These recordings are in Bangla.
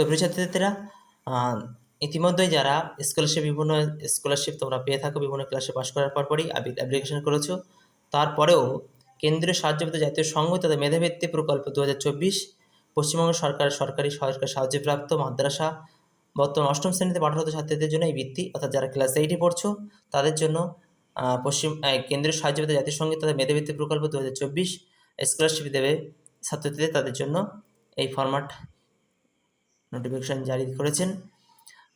তো প্রিয় ছাত্রছাত্রীরা আহ, ইতিমধ্যেই যারা স্কলারশিপ বিভিন্ন স্কলারশিপ তোমরা পেয়ে থাকো বিভিন্ন ক্লাসে পাশ করার পর পরই অ্যাপ্লিকেশন করেছ। তারপরেও কেন্দ্রীয় সাহায্যপ্রাপ্ত জাতীয় সংঘ তথা মেধাবৃত্তি প্রকল্প দু হাজার চব্বিশ পশ্চিমবঙ্গ সরকার সরকারি সরকার সাহায্যপ্রাপ্ত মাদ্রাসা বর্তমান অষ্টম শ্রেণীতে পাঠরত ছাত্রীদের জন্য এই বৃত্তি অর্থাৎ যারা ক্লাস এইটে পড়ছো তাদের জন্য পশ্চিম কেন্দ্রীয় সাহায্যপ্রাপ্ত জাতীয় সংঘ তাদের মেধাবৃত্তি প্রকল্প দু হাজার চব্বিশ স্কলারশিপ দেবে ছাত্রছাত্রীদের তাদের জন্য এই ফরম্যাট নোটিফিকেশন জারি করেছেন।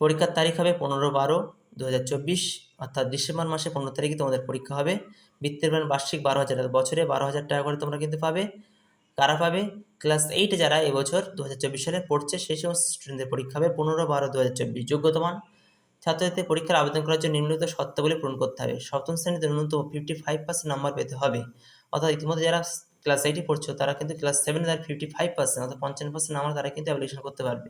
পরীক্ষার তারিখ হবে পনেরো বারো দু হাজার চব্বিশ, অর্থাৎ ডিসেম্বর মাসে পনেরো তারিখে তোমাদের পরীক্ষা হবে। বৃত্তির মান বার্ষিক বারো হাজার বছরে বারো হাজার টাকা করে তোমরা কিন্তু পাবে। কারা পাবে? ক্লাস এইটে যারা এবছর দু হাজার চব্বিশ সালে পড়ছে, সেই সমস্ত স্টুডেন্টদের পরীক্ষা হবে পনেরো বারো দু হাজার চব্বিশ যোগ্যতমান ছাত্রছাত্রীদের পরীক্ষার আবেদন করার জন্য নিম্নলিখিত শর্তাবলী পূরণ করতে হবে। সপ্তম শ্রেণীতে ন্যূনতম ফিফটি ফাইভ পার্সেন্ট নাম্বার পেতে হবে। অর্থাৎ ইতিমধ্যে যারা ক্লাস এইটে পড়ছো, তারা কিন্তু ক্লাস সেভেনে তার ফিফটি ফাইভ পার্সেন্ট অর্থাৎ পঞ্চান্ন পার্সেন্ট নাম্বার তারা কিন্তু অ্যাপ্লিকেশন করতে পারবে।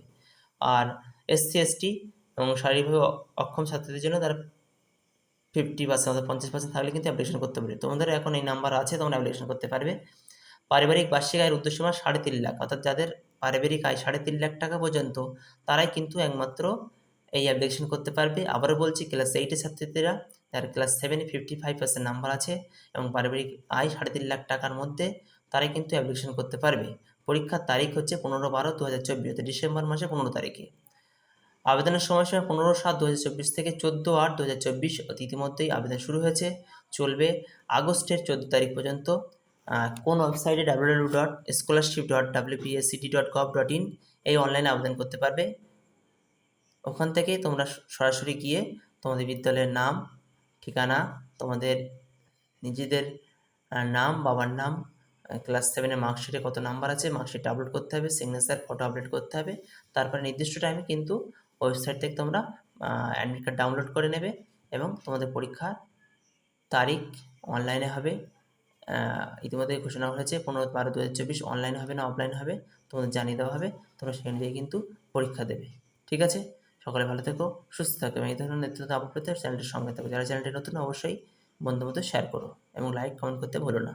আর এসসি এসটি এবং শারীরিকভাবে অক্ষম ছাত্রদের জন্য তারা ফিফটি পার্সেন্ট অর্থাৎ পঞ্চাশ পার্সেন্ট থাকলে কিন্তু অ্যাপ্লিকেশন করতে পারবে। তোমাদের এখন এই নাম্বার আছে, তোমরা অ্যাপ্লিকেশন করতে পারবে। পারিবারিক বার্ষিক আয়ের উদ্দেশ্য মানে সাড়ে তিন লাখ। অর্থাৎ যাদের পারিবারিক আয় সাড়ে তিন লাখ টাকা পর্যন্ত, তারাই কিন্তু একমাত্র এই অ্যাপ্লিকেশন করতে পারবে। আবারও বলছি ক্লাস এইটের ছাত্রীরা, যার ক্লাস সেভেনে ফিফটি ফাইভ পার্সেন্ট নাম্বার আছে এবং পারিবারিক আয় সাড়ে তিন লাখ টাকার মধ্যে তারাই কিন্তু অ্যাপ্লিকেশন করতে পারবে। পরীক্ষার তারিখ হচ্ছে পনেরো বারো দু হাজার চব্বিশ ডিসেম্বর মাসে পনেরো তারিখে। আবেদনের সময়সীমা পনেরো সাত দু চব্বিশ থেকে চোদ্দ আট দু হাজার চব্বিশ ইতিমধ্যেই আবেদন শুরু হয়েছে। চলবে আগস্টের চোদ্দ তারিখ পর্যন্ত। কোন ওয়েবসাইটে W dot scholarship dot WPSCT dot gov dot in এই অনলাইনে আবেদন করতে পারবে। ওখান থেকেই তোমরা সরাসরি গিয়ে তোমাদের বিদ্যালয়ের নাম, ঠিকানা, তোমাদের নিজেদের নাম, বাবার নাম ক্লাস সেভেনের মার্কশিটে কত নাম্বার আছে মার্কশিটটা আপলোড করতে হবে সিগনেচার ফটো আপলোড করতে হবে। তারপরে নির্দিষ্ট টাইমে কিন্তু ওয়েবসাইট থেকে তোমরা অ্যাডমিট কার্ড ডাউনলোড করে নেবে এবং তোমাদের পরীক্ষার তারিখ অনলাইনে হবে। ইতিমধ্যে ঘোষণা হয়েছে পনেরো বারো দু হাজার চব্বিশ অনলাইন হবে না অফলাইন হবে, তোমাদের জানিয়ে দেওয়া হবে, তোমরা সেখানে গিয়ে কিন্তু পরীক্ষা দেবে। ঠিক আছে? সকলে ভালো থেকো, সুস্থ থাকো এই ধরনের নেতৃত্ব আপলোড চ্যানেলটির সঙ্গে থাকো। যারা চ্যানেলটি নতুন, অবশ্যই বন্ধু মতো শেয়ার করো এবং লাইক কমেন্ট করতে ভুলো না।